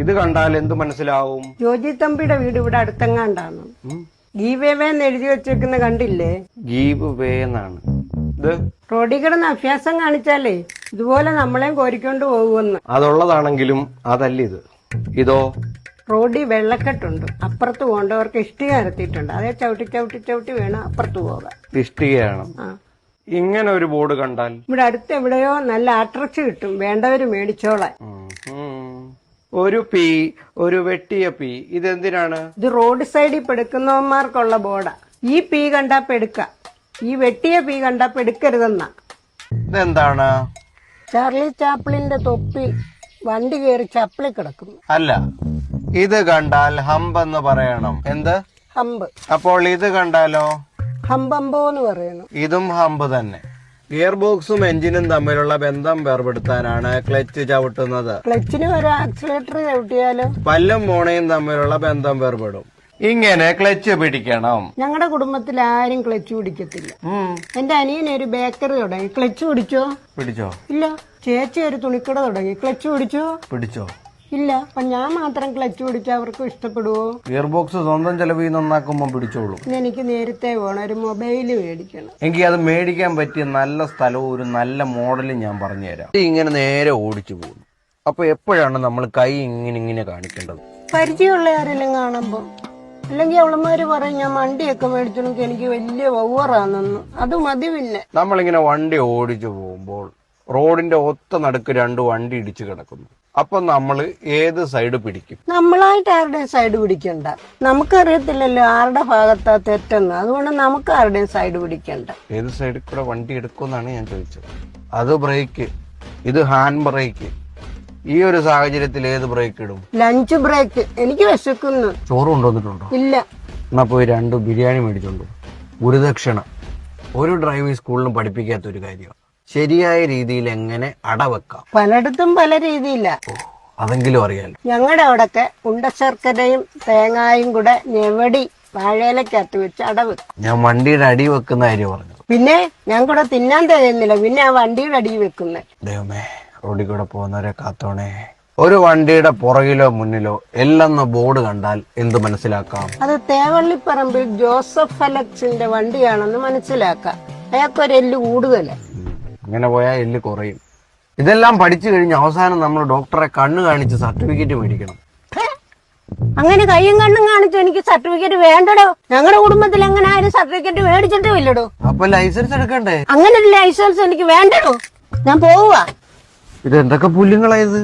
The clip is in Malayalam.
ഇത് കണ്ടാൽ എന്ത് മനസ്സിലാവും? ജോജി തമ്പിയുടെ വീട് ഇവിടെ അടുത്തെങ്ങാണ്ടാണ്. ഉം? ഗീവേവേന്ന് എഴുതി വെച്ചേക്കുന്ന കണ്ടില്ലേ? ഗീവ് വേ എന്നാണ് ഇത് റോഡിൽ കിടന്ന് അഭ്യാസം കാണിച്ചാലേ ഇതുപോലെ നമ്മളെയും കോരിക്കൊണ്ട് പോകുമെന്ന്. അതുള്ളതാണെങ്കിലും അതല്ല ഇത്. ഇതോ? റോഡിൽ വെള്ളക്കെട്ടുണ്ട്. അപ്പുറത്ത് പോകേണ്ടവർക്ക് ഇഷ്ടിക നിരത്തിയിട്ടുണ്ട് അതേ ചവിട്ടി ചവിട്ടി ചവിട്ടി വേണം അപ്പുറത്ത് പോകാൻ ഇഷ്ടികയാണ്. ഇങ്ങനെ ഒരു ബോർഡ് കണ്ടാൽ ഇവിടെ അടുത്ത് എവിടെയോ നല്ല അട്രക്ഷൻ കിട്ടും. വേണ്ടവര് മേടിച്ചോളാൻ. ഉം. ഒരു പി ഒരു വെട്ടിയ പി. ഇതെന്തിനാണ്? ഇത് റോഡ് സൈഡിൽ പെടുക്കുന്നവന്മാർക്കുള്ള ബോർഡാ. ഈ പി കണ്ടാ പെടുക്ക. ഈ വെട്ടിയ പി കണ്ടാ പെടുക്കരുതെന്നാ. ഇതെന്താണ്? ചാർലി ചാപ്പിളിന്റെ തൊപ്പി വണ്ടി കയറി ചപ്പിളി കിടക്കുന്നു. അല്ല ഇത് കണ്ടാൽ ഹമ്പ് എന്ന് പറയണം. എന്ത്? ഹമ്പ്. അപ്പോൾ ഇത് കണ്ടാലോ? ഹമ്പമ്പോ എന്ന് പറയുന്നു ഇതും ഹമ്പ് തന്നെ. ഗിയർ ബോക്സും എഞ്ചിനും തമ്മിലുള്ള ബന്ധം വേർപെടുത്താനാണ് ക്ലച്ച് ചവിട്ടുന്നത്. ക്ലച്ചിന് ഒരു ആക്സിലേറ്റർ ചവിട്ടിയാലോ? പല്ലും മോണയും തമ്മിലുള്ള ബന്ധം വേർപെടും. ഇങ്ങനെ ക്ലച്ച് പിടിക്കണം. ഞങ്ങളുടെ കുടുംബത്തിൽ ആരും ക്ലച്ച് പിടിക്കത്തില്ല. എന്റെ അനിയൻ ഒരു ബേക്കറി തുടങ്ങി. ക്ലച്ച് പിടിച്ചോ? പിടിച്ചോ? ഇല്ല. ചേച്ചി ഒരു തുണിക്കട തുടങ്ങി. ക്ലച്ച് പിടിച്ചോ? പിടിച്ചോ? ഇല്ല അപ്പൊ ഞാൻ മാത്രം ക്ലച്ച് പിടിച്ചാൽ അവർക്ക് ഇഷ്ടപ്പെടുവോ? ഗിയർ ബോക്സ് സ്വന്തം ചെലവിൽ നന്നാക്കുമ്പോൾ പിടിച്ചോളൂ. എനിക്ക് നേരത്തെ വേണം ഒരു മൊബൈൽ മേടിക്കണം. എനിക്ക് അത് മേടിക്കാൻ പറ്റിയ നല്ല സ്ഥലവും ഒരു നല്ല മോഡലും ഞാൻ പറഞ്ഞുതരാം. ഇങ്ങനെ നേരെ ഓടിച്ചു പോകുന്നു. അപ്പൊ എപ്പോഴാണ് നമ്മൾ കൈ ഇങ്ങനെ ഇങ്ങനെ കാണിക്കേണ്ടത്? പരിചയമുള്ള ആരെല്ലാം കാണുമ്പോ അല്ലെങ്കിൽ അവളമാര് പറയും ഞാൻ വണ്ടിയൊക്കെ മേടിച്ചെങ്കിൽ എനിക്ക് വലിയ വവ്വറാണെന്ന് അത് മതി പിന്നെ നമ്മളിങ്ങനെ വണ്ടി ഓടിച്ചു പോകുമ്പോൾ റോഡിന്റെ ഒത്ത നടുക്ക് രണ്ട് വണ്ടി ഇടിച്ചു കിടക്കുന്നു. അപ്പൊ നമ്മൾ ഏത് സൈഡ് പിടിക്കും? നമ്മളായിട്ട് ആരുടെയും സൈഡ് പിടിക്കണ്ട. നമുക്കറിയത്തില്ലല്ലോ ആരുടെ ഭാഗത്താ തെറ്റെന്ന്. അതുകൊണ്ട് നമുക്ക് ആരുടെയും സൈഡ് പിടിക്കണ്ട. ഏത് സൈഡിൽ കൂടെ വണ്ടി എടുക്കുമെന്നാണ് ഞാൻ ചോദിച്ചത്. അത് ബ്രേക്ക് ഇത് ഹാൻഡ് ബ്രേക്ക് ഈ ഒരു സാഹചര്യത്തിൽ ഏത് ബ്രേക്ക് ഇടും? ലഞ്ച് ബ്രേക്ക് എനിക്ക് വിശക്കുന്നു. ചോറ് കൊണ്ടുവന്നിട്ടുണ്ടോ? ഇല്ല. എന്നാ പോയി രണ്ട് ബിരിയാണി മേടിച്ചോണ്ടു ഗുരുദക്ഷിണ. ഒരു ഡ്രൈവിംഗ് സ്കൂളിലും പഠിപ്പിക്കാത്ത ഒരു കാര്യമാണ്. ശരിയായ രീതിയിൽ എങ്ങനെ അടവെക്കാം? പലയിടത്തും പല രീതിയില്ല. അതെങ്കിലും അറിയാലോ. ഞങ്ങളുടെ അവിടൊക്കെ ഉണ്ടശർക്കരയും തേങ്ങായും കൂടെ ഞെവടി വാഴയിലക്കകത്ത് വെച്ച് അടവ് ഞാൻ വണ്ടിയുടെ അടി വെക്കുന്ന കാര്യം പറഞ്ഞു. പിന്നെ ഞാൻ കൂടെ തിന്നാൻ തികയുന്നില്ല പിന്നെ ആ വണ്ടിയുടെ അടി വെക്കുന്നത് ദൈവമേ റോഡിൽ കൂടെ പോകുന്നവരെ കാത്തോണേ. ഒരു വണ്ടിയുടെ പുറകിലോ മുന്നിലോ എല്ലെന്ന ബോർഡ് കണ്ടാൽ എന്ത് മനസ്സിലാക്കാം? അത് തേവള്ളിപ്പറമ്പിൽ ജോസഫ് അലക്സിന്റെ വണ്ടിയാണെന്ന് മനസ്സിലാക്കാം. അയാൾക്കൊരു എല്ല് കൂടുതൽ. ഉം, ഇങ്ങനെ പോയാൽ എല്ല് കുറയും. ഇതെല്ലാം പഠിച്ചു കഴിഞ്ഞ് അവസാനം നമ്മൾ ഡോക്ടറെ കണ്ണ് കാണിച്ച് സർട്ടിഫിക്കറ്റ് മേടിക്കണം. അങ്ങനെ കയ്യും കണ്ണും കാണിച്ചു എനിക്ക് സർട്ടിഫിക്കറ്റ് വേണ്ടടോ? ഞങ്ങളുടെ കുടുംബത്തിൽ അങ്ങനെ ആരും സർട്ടിഫിക്കറ്റ് മേടിച്ചിട്ടും ഇല്ലടോ. അപ്പൊ ലൈസൻസ് എടുക്കണ്ടേ? അങ്ങനെ ഒരു ലൈസൻസ് എനിക്ക് വേണ്ടടോ? ഞാൻ പോവുക ഇത് എന്തൊക്കെ പുല്ലുങ്ങളായത്